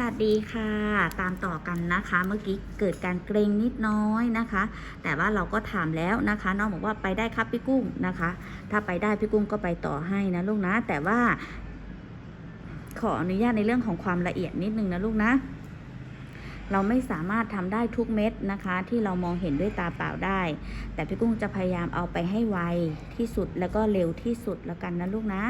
วัสดีค่ะ ตามต่อกันนะคะ เมื่อกี้เกิดการเกรงนิดน้อยนะคะ แต่ว่าเราก็ถามแล้วนะคะ น้องบอกว่าไปได้ครับพี่กุ้งนะคะ ถ้าไปได้พี่กุ้งก็ไปต่อให้นะลูกนะ แต่ว่า ขออนุญาตในเรื่องของความละเอียดนิดนึงนะลูกนะเราไม่สามารถทำได้ทุกเม็ดนะคะ ที่เรามองเห็นด้วยตาเปล่าได้ แต่พี่กุ้งจะพยายามเอาไปให้ไวที่สุดแล้วก็เร็วที่สุดแล้วกันนะลูกนะ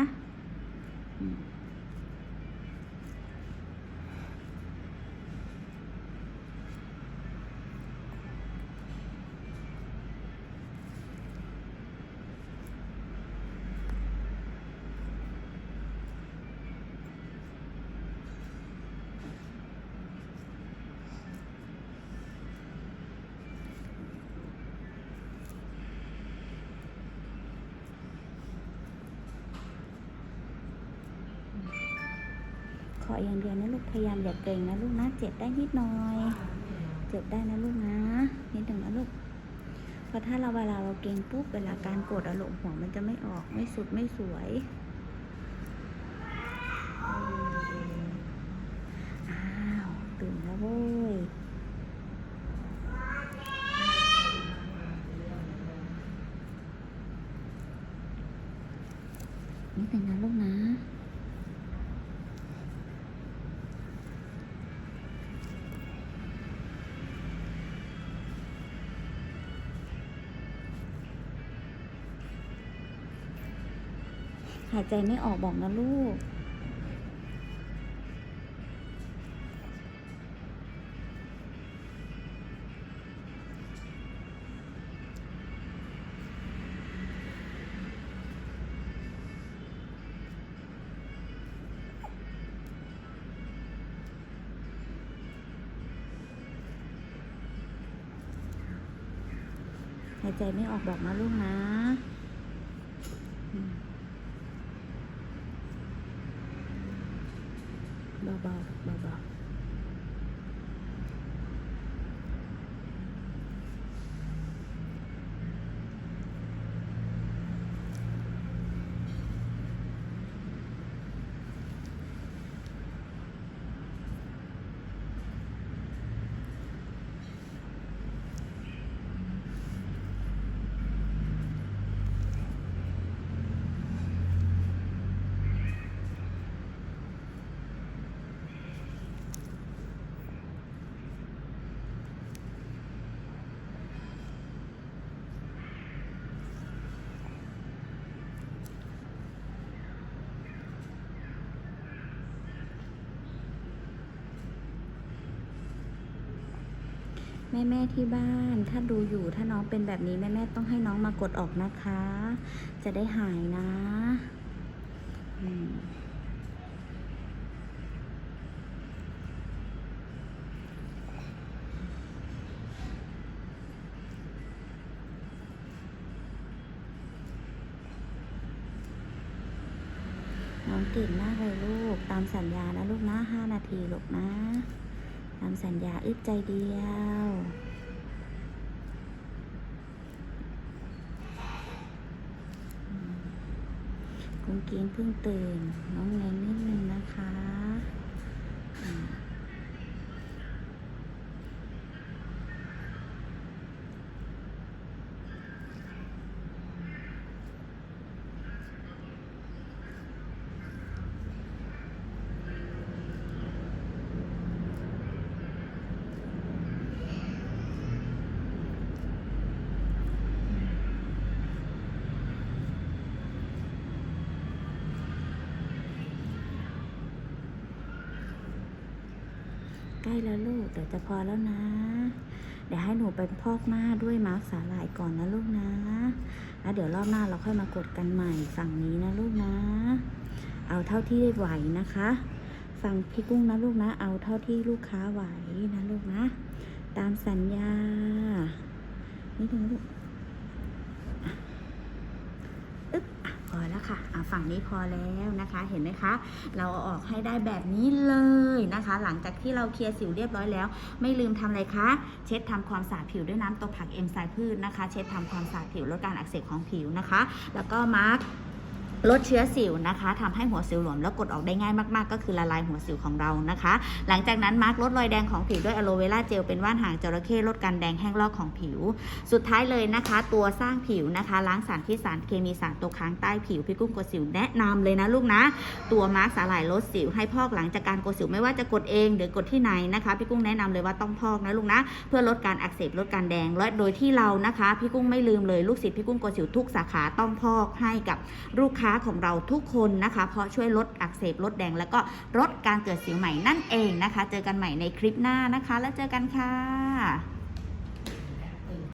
ออย่างเดียวนะลูกพยายามอย่าเกรงนะลูกนะเจ็บได้นิดหน่อยเจ็บได้นะลูกนะนิดหนึ่งนะลูกเพราะถ้าเราเวลาเราเกรงปุ๊บเวลาการกดอารมณ์หัวมันจะไม่ออกไม่สุดไม่สวยอ้าวตื่นแล้วโว้ยนิดหนึ่งนะลูกนะ หายใจไม่ออกบอกนะลูก หายใจไม่ออกบอกนะลูกนะอืม เบ แม่แม่ที่บ้าน ถ้าดูอยู่ถ้าน้องเป็นแบบนี้แม่แม่ต้องให้น้องมากดออกนะคะ จะได้หายนะน้องเก่งมากเลยลูก ตามสัญญานะลูกนะห้านาทีลูกนะ ตามสัญญาอึดใจเดียว กุ้งกิ้งเพิ่งตื่น น้องเงงนิดนึงนะคะ ใกล้แล้วลูกเดี๋ยวจะพอแล้วนะ เดี๋ยวให้หนูไปพอกหน้าด้วยมาร์คสาหร่ายก่อนนะลูกนะ แล้วเดี๋ยวรอบหน้าเราค่อยมากดกันใหม่ฝั่งนี้นะลูกนะ เอาเท่าที่ไหวนะคะฟังพี่กุ้งนะลูกนะ เอาเท่าที่ลูกค้าไหวนะลูกนะ ตามสัญญา นี่ถึงลูกอะอึ๊บอะพอแล้วค่ะอะ ฝั่งนี้พอแล้วนะคะ เห็นไหมคะ เราเอาออกให้ได้แบบนี้เลยนะคะ หลังจากที่เราเคลียร์สิวเรียบร้อยแล้ว ไม่ลืมทำอะไรคะ เช็ดทำความสะอาดผิวด้วยน้ำตัวผักเอนไซม์พืชนะคะ เช็ดทำความสะอาดผิวลดการอักเสบของผิวนะคะ แล้วก็มาร์ก ลดเชื้อสิวนะคะทำให้หัวสิวหลวมแล้วกดออกได้ง่ายมากๆ ก็คือละลายหัวสิวของเรานะคะ หลังจากนั้นมาร์กลดรอยแดงของผิวด้วยอะโลเวราเจลเป็นว่านหางจระเข้ลดการแดงแห้งลอกของผิว สุดท้ายเลยนะคะ ตัวสร้างผิวนะคะ ล้างสารพิษสารเคมีสารตกค้างใต้ผิวพี่กุ้งกดสิวแนะนำเลยนะลูกนะ ตัวมาร์กสาหร่ายลดสิวให้พอกหลังจากการกดสิวไม่ว่าจะกดเองหรือกดที่ไหนนะคะพี่กุ้งแนะนำเลยว่าต้องพอกนะลูกนะ เพื่อลดการอักเสบลดการแดงและโดยที่เรานะคะพี่กุ้งไม่ลืมเลยลูกศิษย์พี่กุ้งกดสิวทุกสาขาต้องพอกให้กับลูกค้าของเราทุกคนนะคะ เพราะช่วยลดอักเสบลดแดง แล้วก็ลดการเกิดสิวใหม่นั่นเองนะคะ เจอกันใหม่ในคลิปหน้านะคะ แล้วเจอกันค่ะ